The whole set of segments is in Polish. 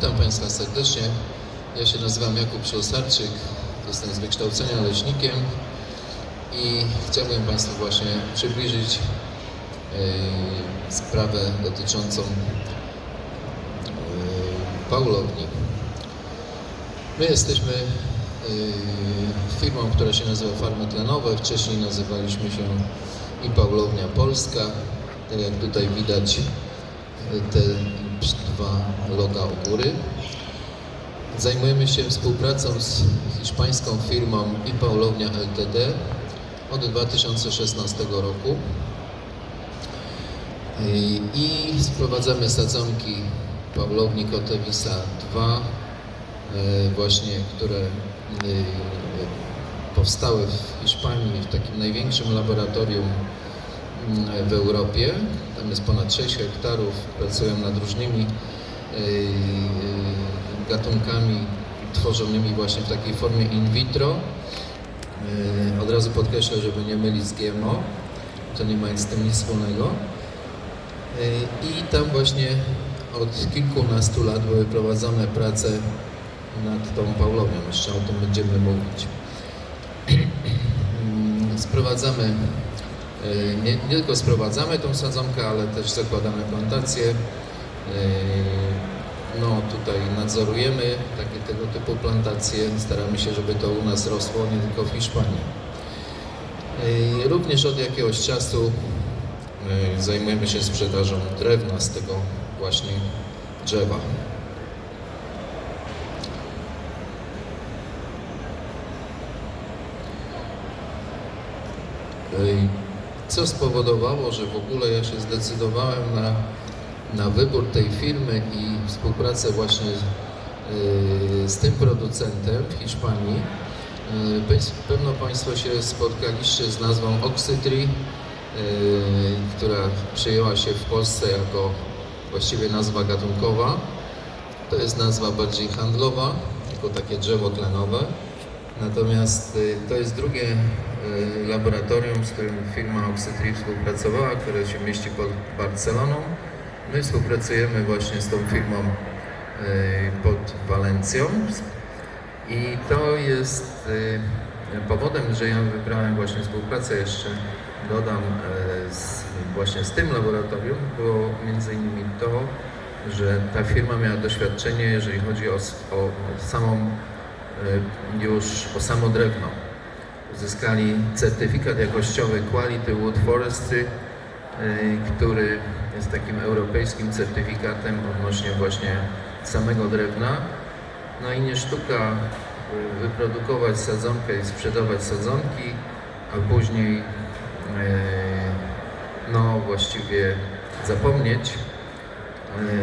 Witam Państwa serdecznie. Ja się nazywam Jakub Szosarczyk, jestem z wykształcenia leśnikiem i chciałbym Państwu właśnie przybliżyć e, sprawę dotyczącą e, Paulowni. My jesteśmy e, firmą, która się nazywa Farmy Tlenowe. Wcześniej nazywaliśmy się i Paulownia Polska. Tak jak tutaj widać te dwa loga u góry. Zajmujemy się współpracą z hiszpańską firmą i Paulownia Ltd. od 2016 roku. I, sprowadzamy sadzonki Paulowni Kotewisa 2, e, właśnie, które e, powstały w Hiszpanii, w takim największym laboratorium w Europie. Tam jest ponad 6 hektarów, pracują nad różnymi e, e, gatunkami tworzonymi właśnie w takiej formie in vitro. E, Od razu podkreślę, żeby nie mylić z GMO, to nie ma z tym nic wspólnego. E, I tam właśnie od kilkunastu lat były prowadzone prace nad tą Paulownią. Jeszcze o tym będziemy mówić. Mm, Sprowadzamy, e, nie, nie tylko sprowadzamy tą sadzonkę, ale też zakładamy plantacje. E, No tutaj nadzorujemy takie tego typu plantacje. Staramy się, żeby to u nas rosło, nie tylko w Hiszpanii. E, Również od jakiegoś czasu e, zajmujemy się sprzedażą drewna z tego właśnie drzewa. Ej, Co spowodowało, że w ogóle ja się zdecydowałem na, na wybór tej firmy i współpracę właśnie z, yy, z tym producentem w Hiszpanii. Yy, Pewno Państwo się spotkaliście z nazwą Oxytree, yy, która przyjęła się w Polsce jako właściwie nazwa gatunkowa. To jest nazwa bardziej handlowa, jako takie drzewo tlenowe. Natomiast to jest drugie laboratorium, z którym firma Oxytree współpracowała, które się mieści pod Barceloną. My współpracujemy właśnie z tą firmą y, pod Walencją. I to jest y, powodem, że ja wybrałem właśnie współpracę jeszcze, dodam, z, właśnie z tym laboratorium, było między innymi to, że ta firma miała doświadczenie, jeżeli chodzi o, o samą już o samo drewno. Uzyskali certyfikat jakościowy Quality Wood Forestry, e, który jest takim europejskim certyfikatem odnośnie właśnie samego drewna. No i nie sztuka y, wyprodukować sadzonkę i sprzedawać sadzonki, a później e, no właściwie zapomnieć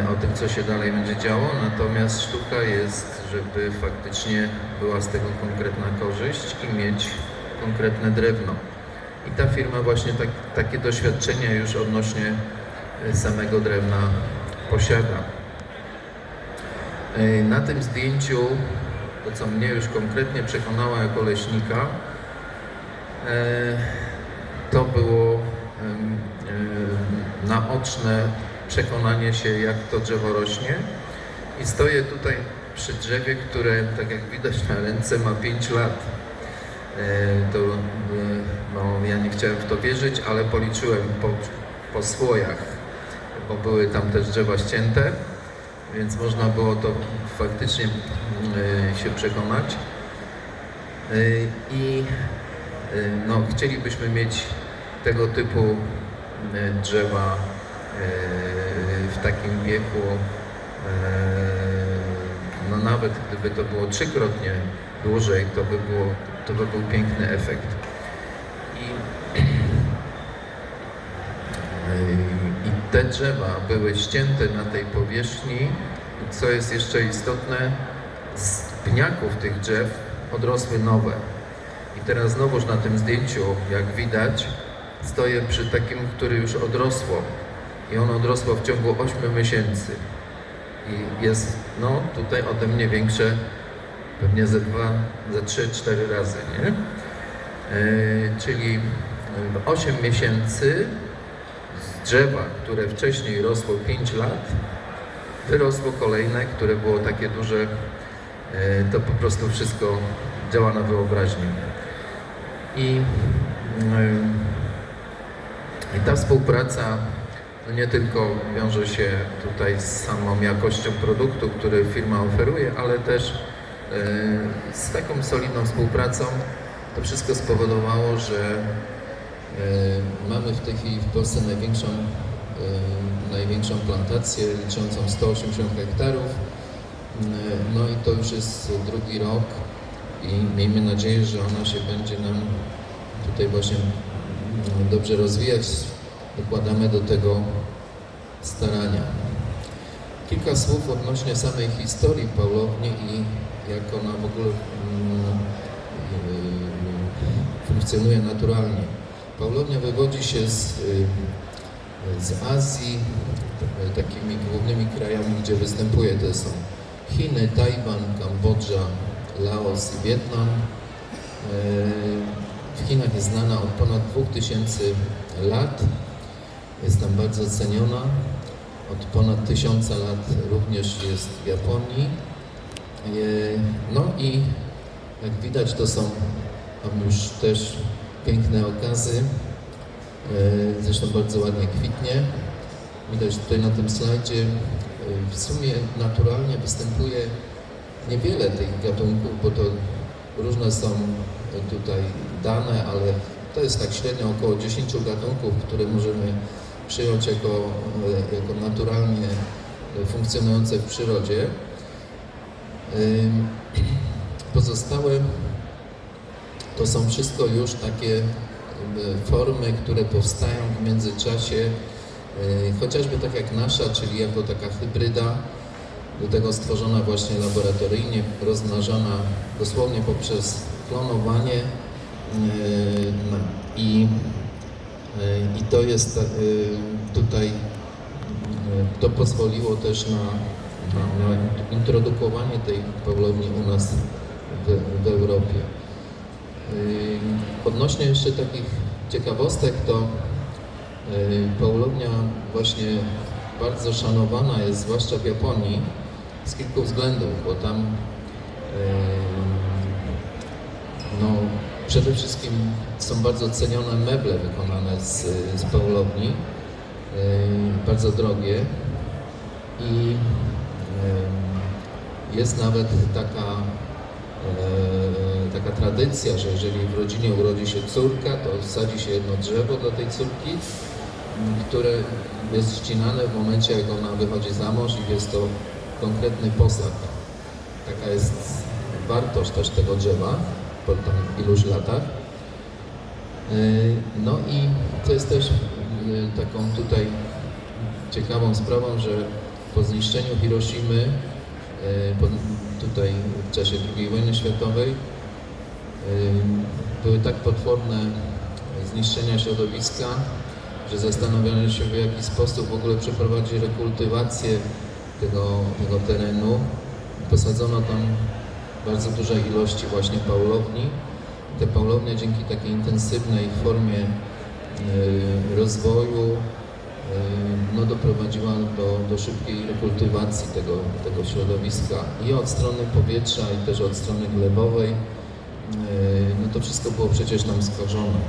e, o tym, co się dalej będzie działo. Natomiast sztuka jest, żeby faktycznie była z tego konkretna korzyść i mieć konkretne drewno. I ta firma właśnie tak, takie doświadczenia już odnośnie e, samego drewna posiada. E, Na tym zdjęciu, to co mnie już konkretnie przekonało jako leśnika, e, to było naoczne przekonanie się, jak to drzewo rośnie. I stoję tutaj przy drzewie, które, tak jak widać na ręce, ma 5 lat. E, To, e, no, ja nie chciałem w to wierzyć, ale policzyłem po, po słojach, bo były tam też drzewa ścięte więc można było to faktycznie e, się przekonać. I no, chcielibyśmy mieć tego typu drzewa w takim wieku. No nawet gdyby to było trzykrotnie dłużej, to by, było, to by był piękny efekt. I I te drzewa były ścięte na tej powierzchni. Co jest jeszcze istotne, z pniaków tych drzew odrosły nowe. I teraz znowuż na tym zdjęciu, jak widać, stoję przy takim, który już odrosło. I ono odrosło w ciągu 8 miesięcy. I jest, no, tutaj ode mnie większe, pewnie ze dwa, ze trzy, cztery razy, nie? Yy, czyli w 8 miesięcy z drzewa, które wcześniej rosło 5 lat, wyrosło kolejne, które było takie duże, e, to po prostu wszystko działa na wyobraźnię. I, i ta współpraca no nie tylko wiąże się tutaj z samą jakością produktu, który firma oferuje, ale też e, z taką solidną współpracą. To wszystko spowodowało, że e, mamy w tej chwili w Polsce największą, e, największą plantację liczącą 180 hektarów. E, No i to już jest drugi rok i miejmy nadzieję, że ona się będzie nam tutaj właśnie mm, dobrze rozwijać. Dokładamy do tego starania. Kilka słów odnośnie samej historii Pałowni i jak ona w ogóle mm, yy, funkcjonuje naturalnie. Pałownia wywodzi się z, yy, z Azji. Yy, Takimi głównymi krajami, gdzie występuje, to są Chiny, Tajwan, Kambodża, Laos i Wietnam. W Chinach jest znana od ponad 2000 lat. Jest tam bardzo ceniona. Od ponad tysiąca lat również jest w Japonii. No i jak widać to są tam już też piękne okazy. Yy, Zresztą bardzo ładnie kwitnie. Widać tutaj na tym slajdzie yy, w sumie naturalnie występuje niewiele tych gatunków, bo to różne są tutaj dane, ale to jest tak średnio około 10 gatunków, które możemy przyjąć jako, e, jako naturalnie funkcjonujące w przyrodzie. Pozostałe to są wszystko już takie formy, które powstają w międzyczasie, chociażby tak jak nasza, czyli jako taka hybryda, do tego stworzona właśnie laboratoryjnie, rozmnażana dosłownie poprzez klonowanie no, i, i to jest tutaj, to pozwoliło też na introdukowanie tej pawlowni u nas w, w Europie. Odnośnie jeszcze takich ciekawostek, to Paulownia właśnie bardzo szanowana jest, zwłaszcza w Japonii, z kilku względów, bo tam no, przede wszystkim są bardzo cenione meble wykonane z, z bardzo drogie i jest nawet taka e, taka tradycja, że jeżeli w rodzinie urodzi się córka, to wsadzi się jedno drzewo dla tej córki, które jest ścinane w momencie, jak ona wychodzi za mąż i jest to konkretny posag. Taka jest wartość też tego drzewa po tam iluś latach. E, No i to jest też e, taką tutaj ciekawą sprawą, że po zniszczeniu Hiroshimy tutaj w czasie II wojny światowej Ym, były tak potworne zniszczenia środowiska, że zastanawiano się w jaki sposób w ogóle przeprowadzić rekultywację tego, tego terenu. Posadzono tam bardzo duże ilości właśnie paulowni. Te paulownie dzięki takiej intensywnej formie y, rozwoju y, no, doprowadziła do, do szybkiej rekultywacji tego, tego środowiska i od strony powietrza i też od strony glebowej. No to wszystko było przecież tam skażone.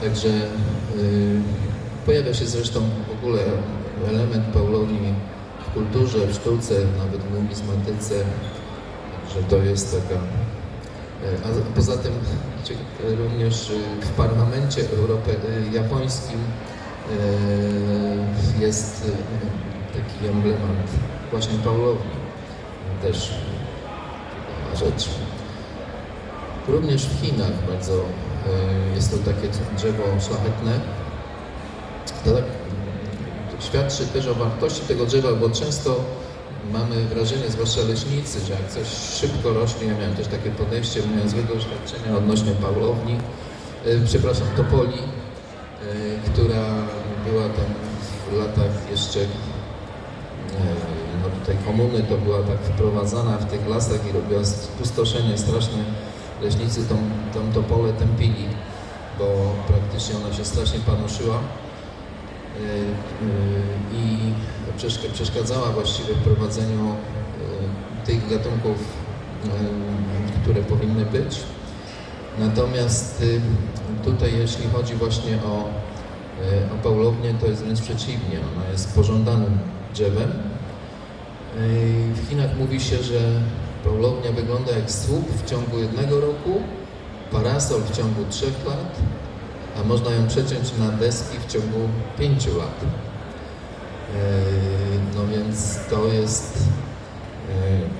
Także pojawia się zresztą w ogóle element Paulowni w kulturze, w sztuce, nawet w numizmatyce, że to jest taka... yy, A poza tym również w parlamencie Europy, yy, japońskim jest yy, taki emblemat właśnie Paulowni. Też rzecz. Również w Chinach bardzo e, jest to takie drzewo szlachetne. To tak świadczy też o wartości tego drzewa, bo często mamy wrażenie, zwłaszcza leśnicy, że jak coś szybko rośnie, ja miałem też takie podejście, miałem złego doświadczenia odnośnie Paulowni, e, przepraszam, Topoli, która była tam w latach jeszcze e, no tutaj komuny to była tak wprowadzana w tych lasach i robiła spustoszenie straszne. Leśnicy tą, tą to pole tępili, bo praktycznie ona się strasznie panoszyła. y, i przeszk- przeszkadzała właściwie w prowadzeniu tych gatunków, które powinny być. Natomiast tutaj jeśli chodzi właśnie o, y, o Paulownię, to jest wręcz przeciwnie. Ona jest pożądanym drzewem. Y, W Chinach mówi się, że Paulownia wygląda jak słup w ciągu jednego roku, parasol w ciągu trzech lat, a można ją przeciąć na deski w ciągu pięciu lat. Yy, No więc to jest,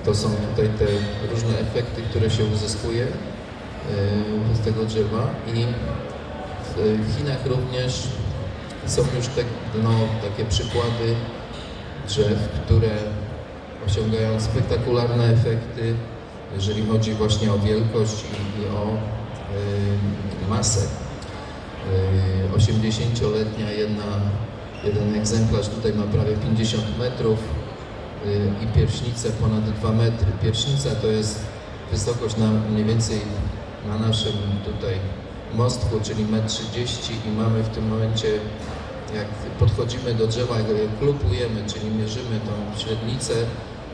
to są tutaj te różne efekty, które się uzyskuje z tego drzewa i w Chinach również są już te, no, takie przykłady drzew, które osiągają spektakularne efekty, jeżeli chodzi właśnie o wielkość i, i o y, masę. Y, 80-letnia jedna, jeden egzemplarz tutaj ma prawie 50 metrów y, i pierśnica ponad 2 metry. Pierśnica to jest wysokość na mniej więcej na naszym tutaj mostku, czyli 1,30 m i mamy w tym momencie jak podchodzimy do drzewa, jak je klupujemy, czyli mierzymy tą średnicę,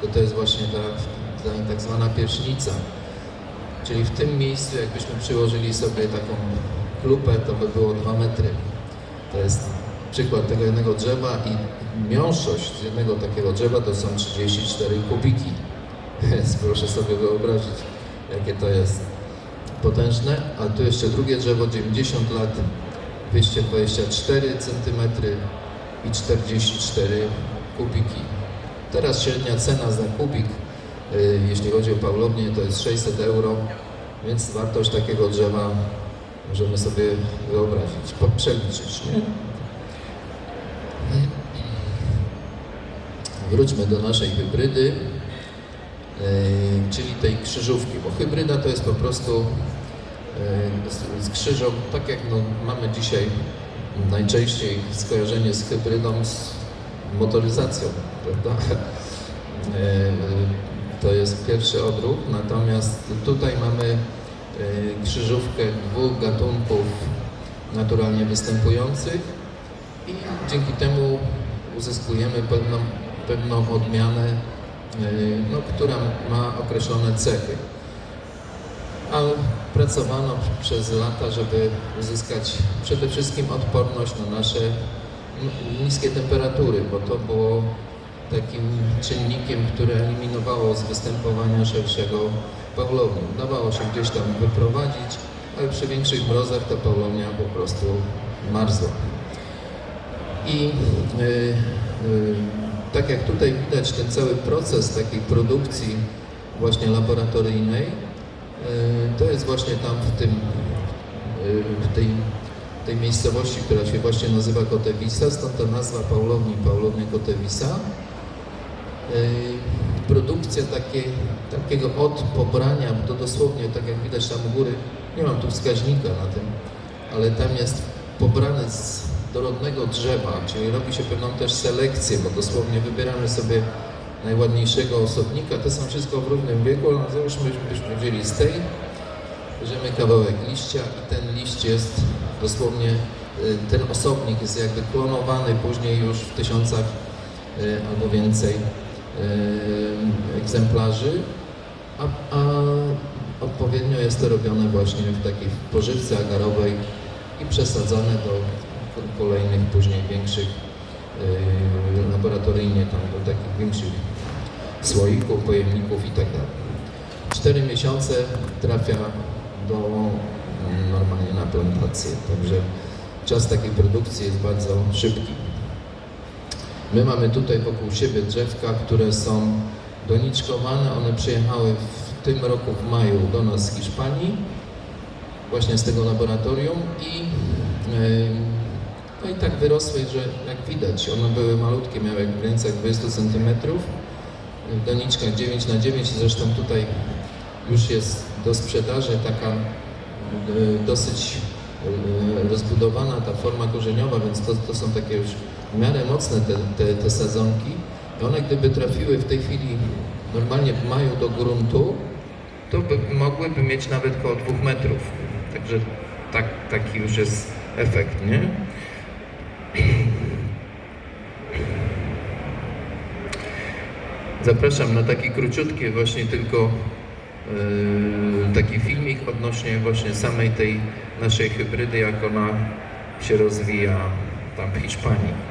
to to jest właśnie ta, ta tak zwana pierśnica. Czyli w tym miejscu, jakbyśmy przyłożyli sobie taką klupę, to by było 2 metry. To jest przykład tego jednego drzewa i miąższość z jednego takiego drzewa to są 34 kubiki. Więc proszę sobie wyobrazić, jakie to jest potężne. A tu jeszcze drugie drzewo, 90 lat, 224 cm i 44 kubiki. Teraz średnia cena za kubik, y, jeśli chodzi o Paulownię, to jest 600 euro, więc wartość takiego drzewa możemy sobie wyobrazić, przeliczyć. Nie? Wróćmy do naszej hybrydy, y, czyli tej krzyżówki, bo hybryda to jest po prostu z, z krzyżą, tak jak no, mamy dzisiaj najczęściej skojarzenie z hybrydą, z motoryzacją, prawda? E, To jest pierwszy odruch, natomiast tutaj mamy e, krzyżówkę dwóch gatunków naturalnie występujących i dzięki temu uzyskujemy pewną, pewną odmianę, no, która ma określone cechy. A pracowano przez lata, żeby uzyskać przede wszystkim odporność na nasze niskie temperatury, bo to było takim czynnikiem, które eliminowało z występowania szerszego Paulowni. Dawało się gdzieś tam wyprowadzić, ale przy większych mrozach ta Paulownia po prostu marzła. I y, y, tak jak tutaj widać ten cały proces takiej produkcji właśnie laboratoryjnej, to jest właśnie tam w tym, y, w tej, tej miejscowości, która się właśnie nazywa Kotewisa, stąd ta nazwa Paulowni, Paulownia Kotewisa. Y, Produkcja takiej, takiego od pobrania, to dosłownie tak jak widać tam u góry, nie mam tu wskaźnika na tym, ale tam jest pobrane z dorodnego drzewa, czyli robi się pewną też selekcję, bo dosłownie wybieramy sobie najładniejszego osobnika, to są wszystko w równym wieku, ale załóżmy, byśmy wzięli z tej, bierzemy kawałek liścia i ten liść jest dosłownie, y, ten osobnik jest jakby klonowany później już w tysiącach y, albo więcej y, egzemplarzy, a, a odpowiednio jest to robione właśnie w takiej pożywce agarowej i przesadzane do kolejnych później większych laboratoryjnie tam do takich większych słoików, pojemników i tak. Cztery miesiące trafia do mm, normalnie na plantację, także czas takiej produkcji jest bardzo szybki. My mamy tutaj wokół siebie drzewka, które są doniczkowane. One przyjechały w tym roku w maju do nas z Hiszpanii, właśnie z tego laboratorium i, no i tak wyrosły, że jak widać, one były malutkie, miały w granicach 20 cm. Doniczkach 9 na 9 zresztą tutaj już jest do sprzedaży taka yy, dosyć yy, rozbudowana ta forma korzeniowa, więc to, to są takie już w miarę mocne te, te, te sadzonki. One gdyby trafiły w tej chwili normalnie w maju do gruntu, to by, mogłyby mieć nawet około dwóch metrów. Także tak, taki już jest efekt, nie? Zapraszam na taki króciutki właśnie tylko yy, taki filmik odnośnie właśnie samej tej naszej hybrydy, jak ona się rozwija tam w Hiszpanii.